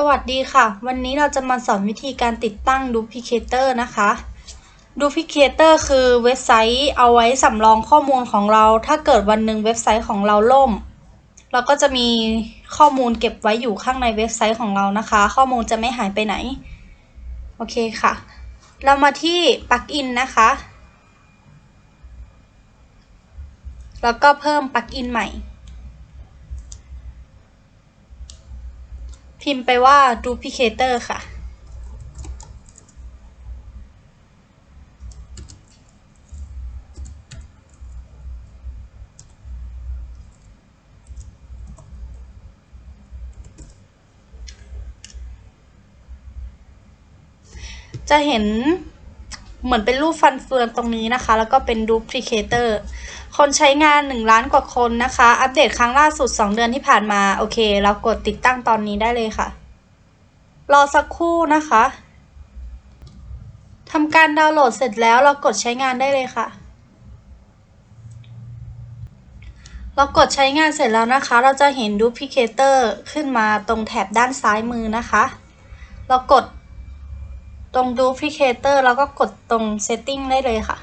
สวัสดีค่ะ วันนี้เราจะมาสอนวิธีการติดตั้ง Duplicator นะคะ Duplicator คือเว็บไซต์เอาไว้สำรองข้อมูลของเรา ถ้าเกิดวันหนึ่งเว็บไซต์ของเราล่ม เราก็จะมีข้อมูลเก็บไว้อยู่ข้างในเว็บไซต์ของเรานะคะ ข้อมูลจะไม่หายไปไหน โอเคค่ะ เรามาที่ปลั๊กอินนะคะ แล้วก็เพิ่มปลั๊กอินใหม่ พิมพ์ไปว่า duplicator ค่ะ จะเห็น เหมือนเป็นรูปฟันเฟืองตรงนี้นะคะ แล้วก็เป็น duplicator คนใช้งาน 1 ล้านกว่าคนนะคะ อัปเดตครั้งล่าสุด 2 เดือนที่ผ่านมา โอเค เรากดติดตั้งตอนนี้ได้เลยค่ะ รอสักครู่นะคะทำการดาวน์โหลดเสร็จแล้วเรากดใช้งานได้เลยค่ะ เรากดใช้งานเสร็จแล้วนะคะ เราจะเห็น Duplicator ขึ้นมาตรงแถบด้านซ้ายมือนะคะ เรากด ตรง Duplicator แล้วก็กดตรง Setting ได้เลยค่ะ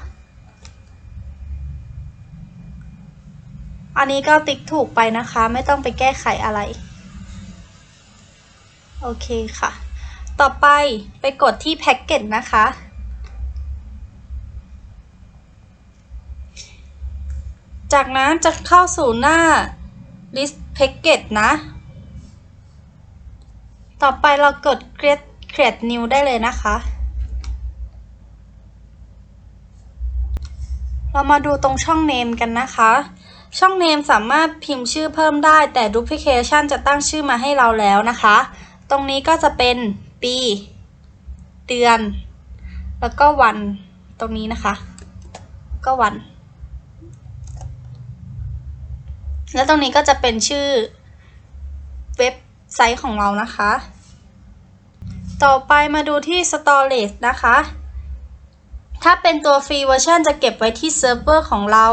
อันนี้ก็ติ๊กถูกไปนะคะ ไม่ต้องไปแก้ไขอะไร โอเคค่ะ ต่อไปไปกดที่ Package นะคะจากนั้นจะเข้าสู่หน้า list package นะ ต่อไปเรากด create create new ได้เลยนะคะ เรามาดูตรงช่อง name กันนะคะ ช่อง name สามารถพิมพ์ชื่อเพิ่มได้ แต่ duplication จะตั้งชื่อมาให้เราแล้วนะคะ ตรงนี้ก็จะเป็นปี เดือน แล้วก็วันตรงนี้นะคะ ก็วัน แล้วตรงนี้ก็จะเป็นชื่อเว็บไซต์ของเรานะคะ ต่อไปมาดูที่ storage นะคะ ถ้าเป็นตัวฟรีเวอร์ชันจะเก็บไว้ที่เซิร์ฟเวอร์ของเรา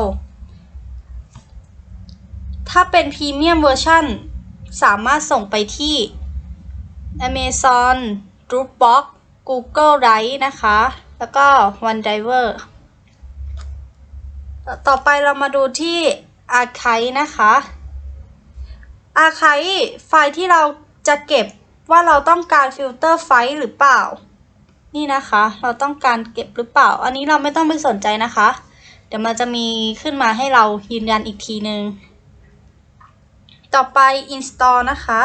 ถ้าเป็นพรีเมียมเวอร์ชันสามารถส่งไปที่ Amazon Dropbox Google Drive นะคะ แล้วก็ OneDrive ต่อไปเรามาดูที่ Archive นะคะ Archive ไฟล์ที่เราจะเก็บ ว่าเราต้องการฟิลเตอร์ไฟล์หรือเปล่า นี่นะคะ เราต้องการเก็บหรือเปล่า อันนี้เราไม่ต้องไปสนใจนะคะ เดี๋ยวมันจะมีขึ้นมาให้เรายืนยันอีกทีนึง ต่อไป install นะคะ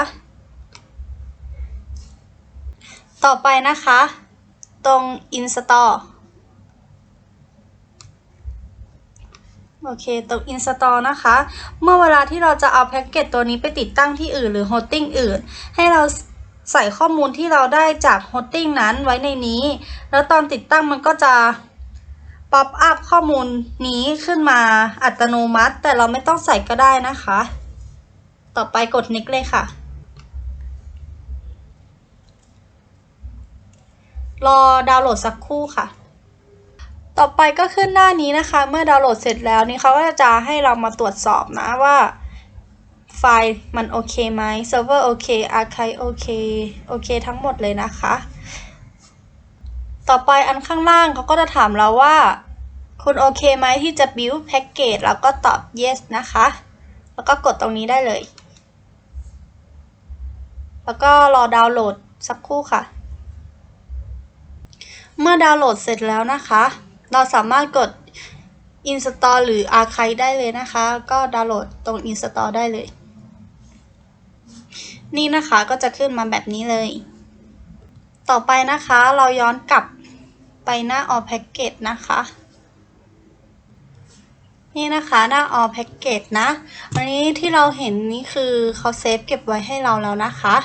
ต่อไปนะคะ ตรง install โอเคตรง install นะคะ เมื่อเวลาที่เราจะเอาแพ็กเกจตัวนี้ไปติดตั้งที่อื่นหรือ hosting อื่น ให้เรา ใส่ข้อมูลที่เราได้จาก hosting นั้นไว้ในนี้ แล้วตอนติดตั้งมันก็จะ pop up ข้อมูลนี้ขึ้นมาอัตโนมัติ แต่เราไม่ต้องใส่ก็ได้นะคะ ต่อไปกด next เลยค่ะ รอดาวน์โหลดสักครู่ค่ะ ต่อไปก็ขึ้นหน้านี้นะคะ เมื่อดาวน์โหลดเสร็จแล้วนี่เขาก็จะให้เรามาตรวจสอบนะว่า ไฟล์มันโอเคไหมเซิร์ฟเวอร์โอเคอาร์คายโอเคโอเคทั้งหมดเลยนะคะ ต่อไปอันข้างล่างเขาก็จะถามเราว่า คุณโอเคไหมที่จะ build package แล้วก็ตอบ yes นะคะ แล้วก็กดตรงนี้ได้เลย แล้วก็รอดาวน์โหลดสักครู่ค่ะ เมื่อดาวน์โหลดเสร็จแล้วนะคะ เราสามารถกด install หรือ archive ได้เลยนะคะ ก็ดาวน์โหลดตรง install ได้เลย นี่นะคะก็จะขึ้นมาแบบนี้เลย ต่อไปนะคะเราย้อนกลับไปหน้า all package นะคะ นี่นะคะหน้า all package นะอันนี้ที่เราเห็นนี่คือเขาเซฟเก็บไว้ให้เราแล้วนะคะ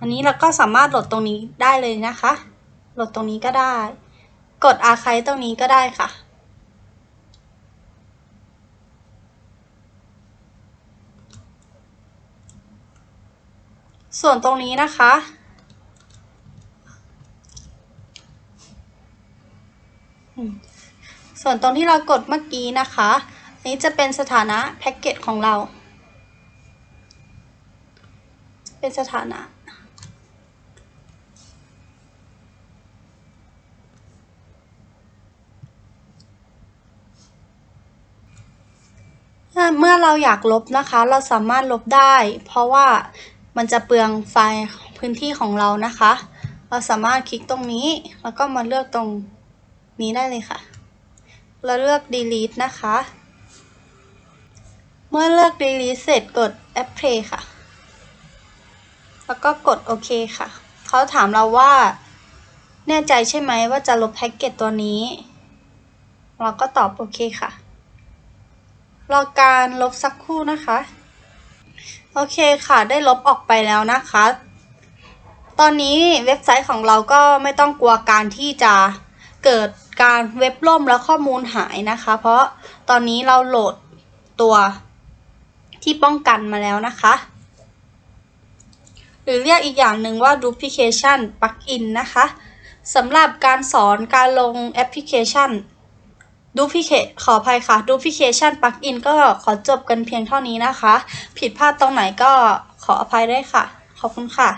อันนี้เราก็สามารถโหลดตรงนี้ได้เลยนะคะ โหลดตรงนี้ก็ได้ กด archive ตรงนี้ก็ได้ค่ะ ส่วนตรงนี้นะคะ ส่วนตรงที่เรากดเมื่อกี้นะคะ นี้จะเป็นสถานะแพ็กเกจของเรา เป็นสถานะเมื่อเราอยากลบนะคะ เราสามารถลบได้ เพราะว่า มันจะเปลืองไฟล์พื้นที่ของเรานะคะ เราสามารถคลิกตรงนี้แล้วก็มาเลือกตรงนี้ได้เลยค่ะ เราเลือก delete นะคะ เมื่อเลือก delete เสร็จกด apply ค่ะ แล้วก็กดโอเคค่ะ เขาถามเราว่า แน่ใจใช่ไหมว่าจะลบแพ็กเกจตัวนี้ เราก็ตอบโอเคค่ะ รอการลบสักครู่นะคะ โอเคค่ะ ได้ลบออกไปแล้วนะคะ ตอนนี้เว็บไซต์ของเราก็ไม่ต้องกลัวการที่จะเกิดการเว็บล่มแล้วข้อมูลหายนะคะ เพราะตอนนี้เราโหลดตัวที่ป้องกันมาแล้วนะคะ หรือเรียกอีกอย่างหนึ่งว่า duplication plugin นะคะสำหรับการสอนการลงแอปพลิเคชัน duplicate ขออภัยค่ะ duplication plugin ก็ขอจบกันเพียงเท่านี้นะคะ ผิดพลาดตรงไหนก็ขออภัยได้วยค่ะ ขอบคุณค่ะ